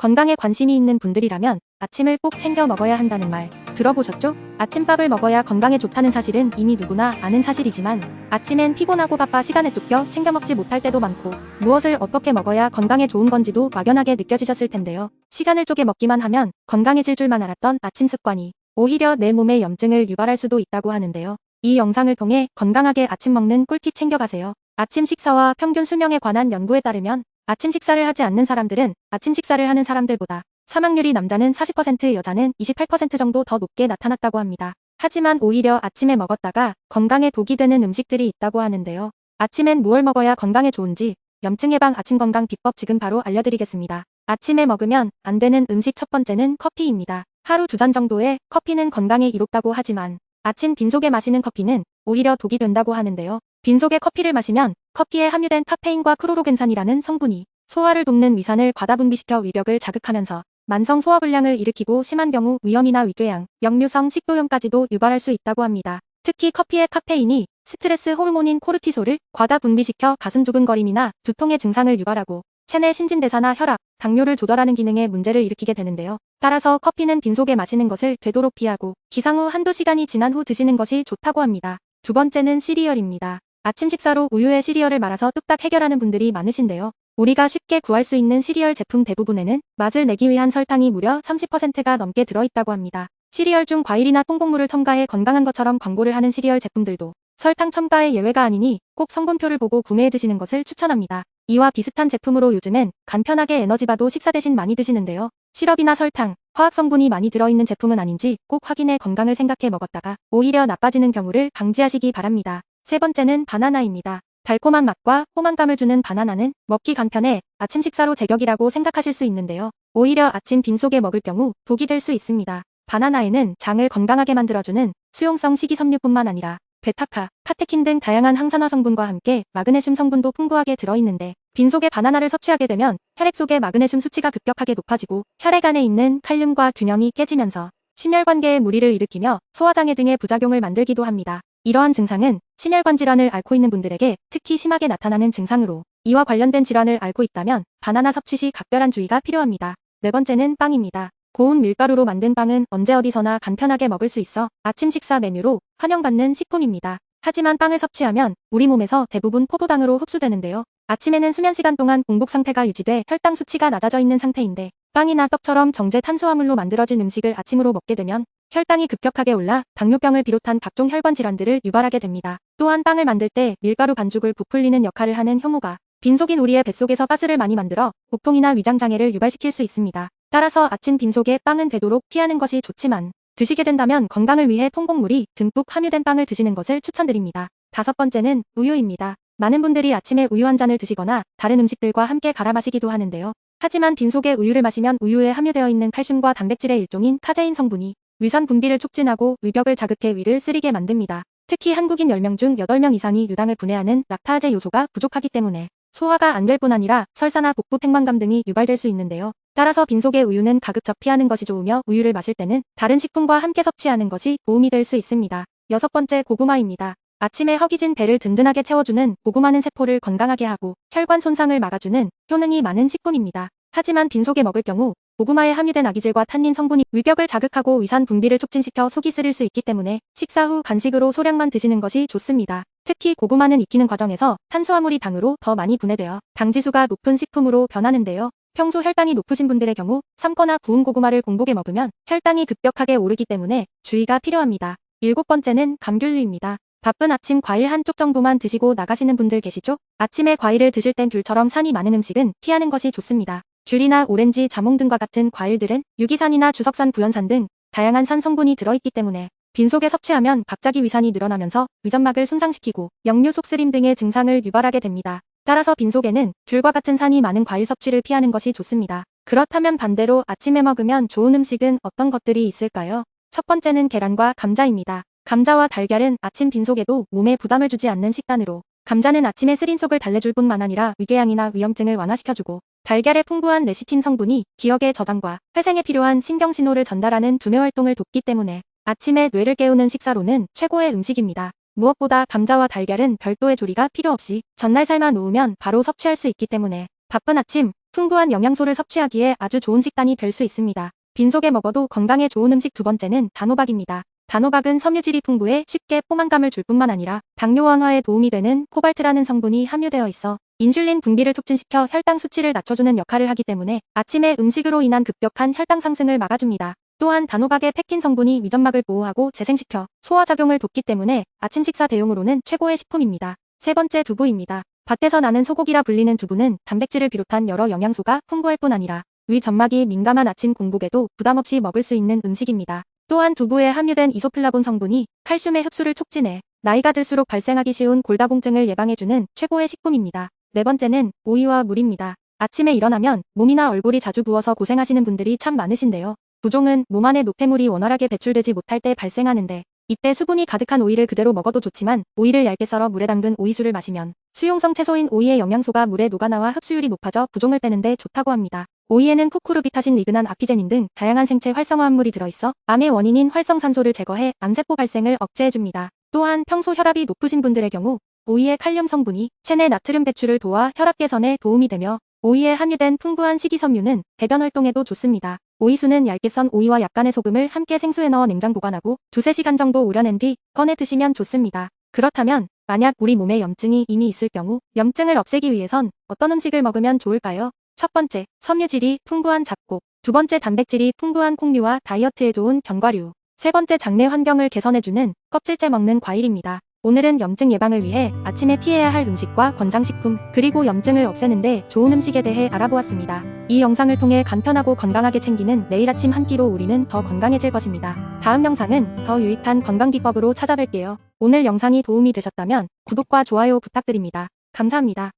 건강에 관심이 있는 분들이라면 아침을 꼭 챙겨 먹어야 한다는 말 들어보셨죠? 아침밥을 먹어야 건강에 좋다는 사실은 이미 누구나 아는 사실이지만 아침엔 피곤하고 바빠 시간에 쫓겨 챙겨 먹지 못할 때도 많고 무엇을 어떻게 먹어야 건강에 좋은 건지도 막연하게 느껴지셨을 텐데요. 시간을 쪼개 먹기만 하면 건강해질 줄만 알았던 아침 습관이 오히려 내 몸에 염증을 유발할 수도 있다고 하는데요. 이 영상을 통해 건강하게 아침 먹는 꿀팁 챙겨가세요. 아침 식사와 평균 수명에 관한 연구에 따르면 아침 식사를 하지 않는 사람들은 아침 식사를 하는 사람들보다 사망률이 남자는 40% 여자는 28% 정도 더 높게 나타났다고 합니다. 하지만 오히려 아침에 먹었다가 건강에 독이 되는 음식들이 있다고 하는데요. 아침엔 무얼 먹어야 건강에 좋은지 염증 예방 아침 건강 비법 지금 바로 알려드리겠습니다. 아침에 먹으면 안 되는 음식 첫 번째는 커피입니다. 하루 두 잔 정도의 커피는 건강에 이롭다고 하지만 아침 빈속에 마시는 커피는 오히려 독이 된다고 하는데요. 빈속에 커피를 마시면 커피에 함유된 카페인과 크로로겐산이라는 성분이 소화를 돕는 위산을 과다 분비시켜 위벽을 자극하면서 만성 소화불량을 일으키고 심한 경우 위염이나 위궤양, 역류성 식도염까지도 유발할 수 있다고 합니다. 특히 커피의 카페인이 스트레스 호르몬인 코르티솔을 과다 분비시켜 가슴 두근거림이나 두통의 증상을 유발하고 체내 신진대사나 혈압, 당뇨를 조절하는 기능에 문제를 일으키게 되는데요. 따라서 커피는 빈속에 마시는 것을 되도록 피하고 기상 후 한두 시간이 지난 후 드시는 것이 좋다고 합니다. 두 번째는 시리얼입니다. 아침 식사로 우유에 시리얼을 말아서 뚝딱 해결하는 분들이 많으신데요. 우리가 쉽게 구할 수 있는 시리얼 제품 대부분에는 맛을 내기 위한 설탕이 무려 30%가 넘게 들어있다고 합니다. 시리얼 중 과일이나 통곡물을 첨가해 건강한 것처럼 광고를 하는 시리얼 제품들도 설탕 첨가의 예외가 아니니 꼭 성분표를 보고 구매해 드시는 것을 추천합니다. 이와 비슷한 제품으로 요즘엔 간편하게 에너지바도 식사 대신 많이 드시는데요. 시럽이나 설탕, 화학 성분이 많이 들어있는 제품은 아닌지 꼭 확인해 건강을 생각해 먹었다가 오히려 나빠지는 경우를 방지하시기 바랍니다. 세 번째는 바나나입니다. 달콤한 맛과 포만감을 주는 바나나는 먹기 간편해 아침 식사로 제격이라고 생각하실 수 있는데요. 오히려 아침 빈속에 먹을 경우 독이 될 수 있습니다. 바나나에는 장을 건강하게 만들어주는 수용성 식이섬유뿐만 아니라 베타카, 카테킨 등 다양한 항산화 성분과 함께 마그네슘 성분도 풍부하게 들어있는데 빈속에 바나나를 섭취하게 되면 혈액 속의 마그네슘 수치가 급격하게 높아지고 혈액 안에 있는 칼륨과 균형이 깨지면서 심혈관계에 무리를 일으키며 소화장애 등의 부작용을 만들기도 합니다. 이러한 증상은 심혈관 질환을 앓고 있는 분들에게 특히 심하게 나타나는 증상으로 이와 관련된 질환을 앓고 있다면 바나나 섭취 시 각별한 주의가 필요합니다. 네 번째는 빵입니다. 고운 밀가루로 만든 빵은 언제 어디서나 간편하게 먹을 수 있어 아침 식사 메뉴로 환영받는 식품입니다. 하지만 빵을 섭취하면 우리 몸에서 대부분 포도당으로 흡수되는데요. 아침에는 수면 시간 동안 공복 상태가 유지돼 혈당 수치가 낮아져 있는 상태인데 빵이나 떡처럼 정제 탄수화물로 만들어진 음식을 아침으로 먹게 되면 혈당이 급격하게 올라 당뇨병을 비롯한 각종 혈관 질환들을 유발하게 됩니다. 또한 빵을 만들 때 밀가루 반죽을 부풀리는 역할을 하는 효모가 빈속인 우리의 뱃속에서 가스를 많이 만들어 복통이나 위장장애를 유발시킬 수 있습니다. 따라서 아침 빈속에 빵은 되도록 피하는 것이 좋지만 드시게 된다면 건강을 위해 통곡물이 듬뿍 함유된 빵을 드시는 것을 추천드립니다. 다섯 번째는 우유입니다. 많은 분들이 아침에 우유 한 잔을 드시거나 다른 음식들과 함께 갈아 마시기도 하는데요. 하지만 빈속에 우유를 마시면 우유에 함유되어 있는 칼슘과 단백질의 일종인 카제인 성분이 위산 분비를 촉진하고 위벽을 자극해 위를 쓰리게 만듭니다. 특히 한국인 10명 중 8명 이상이 유당을 분해하는 락타제 요소가 부족하기 때문에 소화가 안 될 뿐 아니라 설사나 복부 팽만감 등이 유발될 수 있는데요. 따라서 빈속의 우유는 가급적 피하는 것이 좋으며 우유를 마실 때는 다른 식품과 함께 섭취하는 것이 도움이 될 수 있습니다. 여섯 번째 고구마입니다. 아침에 허기진 배를 든든하게 채워주는 고구마는 세포를 건강하게 하고 혈관 손상을 막아주는 효능이 많은 식품입니다. 하지만 빈속에 먹을 경우 고구마에 함유된 아기질과 탄닌 성분이 위벽을 자극하고 위산 분비를 촉진시켜 속이 쓰릴 수 있기 때문에 식사 후 간식으로 소량만 드시는 것이 좋습니다. 특히 고구마는 익히는 과정에서 탄수화물이 당으로 더 많이 분해되어 당지수가 높은 식품으로 변하는데요. 평소 혈당이 높으신 분들의 경우 삶거나 구운 고구마를 공복에 먹으면 혈당이 급격하게 오르기 때문에 주의가 필요합니다. 일곱 번째는 감귤류입니다. 바쁜 아침 과일 한쪽 정도만 드시고 나가시는 분들 계시죠? 아침에 과일을 드실 땐 귤처럼 산이 많은 음식은 피하는 것이 좋습니다. 귤이나 오렌지, 자몽 등과 같은 과일들은 유기산이나 주석산, 구연산 등 다양한 산 성분이 들어있기 때문에 빈속에 섭취하면 갑자기 위산이 늘어나면서 위점막을 손상시키고 역류 속쓰림 등의 증상을 유발하게 됩니다. 따라서 빈속에는 귤과 같은 산이 많은 과일 섭취를 피하는 것이 좋습니다. 그렇다면 반대로 아침에 먹으면 좋은 음식은 어떤 것들이 있을까요? 첫 번째는 계란과 감자입니다. 감자와 달걀은 아침 빈속에도 몸에 부담을 주지 않는 식단으로 감자는 아침에 쓰린 속을 달래줄 뿐만 아니라 위궤양이나 위염증을 완화시켜주고 달걀의 풍부한 레시틴 성분이 기억의 저장과 회생에 필요한 신경신호를 전달하는 두뇌 활동을 돕기 때문에 아침에 뇌를 깨우는 식사로는 최고의 음식입니다. 무엇보다 감자와 달걀은 별도의 조리가 필요 없이 전날 삶아 놓으면 바로 섭취할 수 있기 때문에 바쁜 아침 풍부한 영양소를 섭취하기에 아주 좋은 식단이 될 수 있습니다. 빈속에 먹어도 건강에 좋은 음식 두 번째는 단호박입니다. 단호박은 섬유질이 풍부해 쉽게 포만감을 줄 뿐만 아니라 당뇨 완화에 도움이 되는 코발트라는 성분이 함유되어 있어 인슐린 분비를 촉진시켜 혈당 수치를 낮춰주는 역할을 하기 때문에 아침에 음식으로 인한 급격한 혈당 상승을 막아줍니다. 또한 단호박의 펙틴 성분이 위점막을 보호하고 재생시켜 소화작용을 돕기 때문에 아침 식사 대용으로는 최고의 식품입니다. 세 번째 두부입니다. 밭에서 나는 소고기라 불리는 두부는 단백질을 비롯한 여러 영양소가 풍부할 뿐 아니라 위 점막이 민감한 아침 공복에도 부담없이 먹을 수 있는 음식입니다. 또한 두부에 함유된 이소플라본 성분이 칼슘의 흡수를 촉진해 나이가 들수록 발생하기 쉬운 골다공증을 예방해주는 최고의 식품입니다. 네 번째는 오이와 물입니다. 아침에 일어나면 몸이나 얼굴이 자주 부어서 고생하시는 분들이 참 많으신데요. 부종은 몸 안에 노폐물이 원활하게 배출되지 못할 때 발생하는데 이때 수분이 가득한 오이를 그대로 먹어도 좋지만 오이를 얇게 썰어 물에 담근 오이수를 마시면 수용성 채소인 오이의 영양소가 물에 녹아나와 흡수율이 높아져 부종을 빼는데 좋다고 합니다. 오이에는 쿠쿠르비타신 리그난 아피제닌 등 다양한 생체 활성화 합물이 들어있어 암의 원인인 활성산소를 제거해 암세포 발생을 억제해줍니다. 또한 평소 혈압이 높으신 분들의 경우 오이의 칼륨 성분이 체내 나트륨 배출을 도와 혈압 개선에 도움이 되며 오이에 함유된 풍부한 식이섬유는 배변 활동에도 좋습니다. 오이수는 얇게 썬 오이와 약간의 소금을 함께 생수에 넣어 냉장 보관하고 두세 시간 정도 우려낸 뒤 꺼내 드시면 좋습니다. 그렇다면 만약 우리 몸에 염증이 이미 있을 경우 염증을 없애기 위해선 어떤 음식을 먹으면 좋을까요? 첫 번째, 섬유질이 풍부한 잡곡. 두 번째, 단백질이 풍부한 콩류와 다이어트에 좋은 견과류. 세 번째, 장내 환경을 개선해주는 껍질째 먹는 과일입니다. 오늘은 염증 예방을 위해 아침에 피해야 할 음식과 권장식품, 그리고 염증을 없애는데 좋은 음식에 대해 알아보았습니다. 이 영상을 통해 간편하고 건강하게 챙기는 매일 아침 한 끼로 우리는 더 건강해질 것입니다. 다음 영상은 더 유익한 건강 비법으로 찾아뵐게요. 오늘 영상이 도움이 되셨다면 구독과 좋아요 부탁드립니다. 감사합니다.